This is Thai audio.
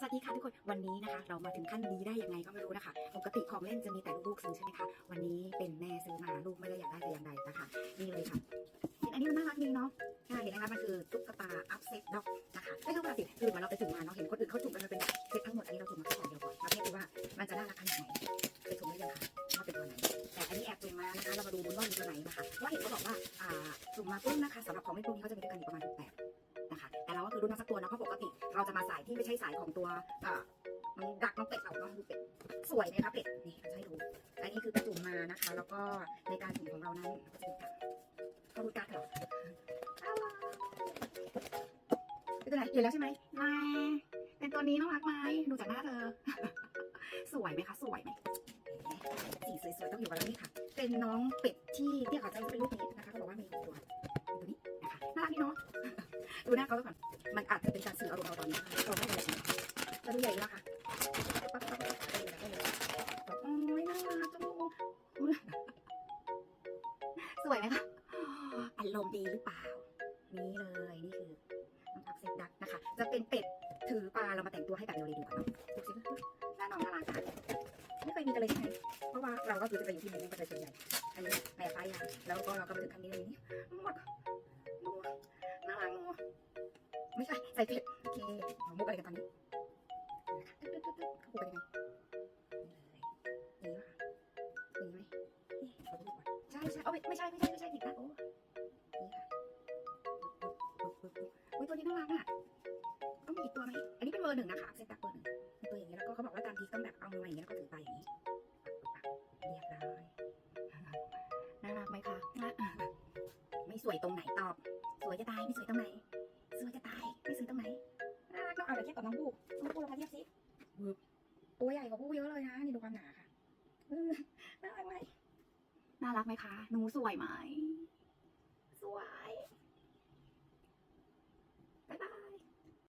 สวัสดีค่ะทุกคนวันนี้นะคะ เรามาถึงขั้นนี้ได้ยังไงก็ไม่รู้นะคะปกติของเล่นจะมีแต่ลูกซื้อใช่ไหมคะวันนี้เป็นแม่ซื้อมาลูกไม่ได้อยากได้แต่อย่างใดนะคะนี่เลยค่ะเห็นอันนี้มันน่ารักดีเนาะใช่เห็นไหมคะมันคือตุ๊กตาอัพเซตด็อกนะคะไม่ต้องมาสิคือเหมือนเราไปจุ่มาเนาะเห็นคนอื่นเขาจุ่มกันมันเป็นเซตทั้งหมดอันนี้เราจุ่มมาแค่อย่างเดียวก่อนมาเทียบดูว่ามันจะน่ารักขนาดไหนไปชมได้เลยค่ะว่าเป็นตัวไหนแต่อันนี้แอบจุ่มมานะคะเรามาดูบุญว่ามีตัวไหนนะคะว่าเห็นเขาบอกว่าอ่าจุ่มมาปุ๊บนะคะสำหรับของเล่นพวกนี้เขาจะมีด้วยกันอยู่ประมาณแบบ นะคะ แต่เราก็คือรุ่นมาสักตัวเนาะเพราะปกติเราจะมาสายที่ไม่ใช่สายของตัวมันดักน้องเป็ดเราเนาะดูเป็ดสวยนะคะเป็ดนี่เราจะให้ดูอันนี้คือประจุมมานะคะ แล้วก็ในการจุ่มของเรานั้นก็ดูการเขาดูการดเหรออ้าวเป็นตัวไหนเห็นแล้วใช่ไหมมาเป็นตัวนี้น่ารักไหมดูจากหน้าเธอสวยไหมคะ สวยไหมสีสวยๆต้องอยู่กับเรานี่ค่ะ เป็นน้องเป็ดที่ที่เขาจะเป็นลูกนี้นะคะเขาบอกว่ามีตัวตัวนี้นะคะน่ารักดีเนาะ ดูหน้าเขาก่อน มันอาจจะเป็นการสื่ออารมณ์เราตอนนี้เราไม่รู้สิจะดูใหญ่แล้วค่ะปั๊บปั๊บปั๊บปั๊บได้เลยโอ้ยน่ารักจังสวยไหมคะอารมณ์ดีหรือเปล่า นี่เลยนี่คือน้องทับเซตดักนะคะ จะเป็นเป็ดถือปลาเรามาแต่งตัวให้แบบเร็วๆดีกว่าเนาะดูสิหน้าน้องน่ารักค่ะไม่เคยมีกันเลยใช่ไหมเพราะว่าเราก็คือจะไปอยู่ที่นี่ก็จะส่วนใหญ่อันนี้แม่ไปอะแล้วก็เราก็มาถึงครั้งนี้เลยนี่หมด ไม่ใช่ใส่เผ็ดโอเคเอามุกอะไรกันตอนนี้ตึ๊ดตึ๊ดตึ๊ดตึ๊ดเขาพูดกันยังไงนี่เลยดีป่ไหมนี่ขอดูก่อนใช่ใช่เอาไม่ไม่ใช่ไม่ใช่ไม่ใช่ผิดนะโอ้นี่ค่ะอุ้ยตัวนี้น่ารักอะต้องมีอีกตัวไหมอันนี้เป็นเบอร์หนึ่งนะคะเซตตักเบอร์หนึ่งเป็นตัวอย่างนี้แล้วก็เขาบอกว่าตามทีต้องแบบเอามือมาอย่างนี้แล้วก็ถือไปอย่างนี้เรียบร้อยน่ารักไหมคะน่าไม่สวยตรงไหนตอบ สวยจะตายไม่สวยตรงไหน กับน้องผู้น้องผู้เราพาเทียบซิตัวใหญ่กว่าผู้เยอะเลยนะนี่ดูความหนาค่ะน่ารักไหมน่ารักไหมคะหนูสวยไหมสวย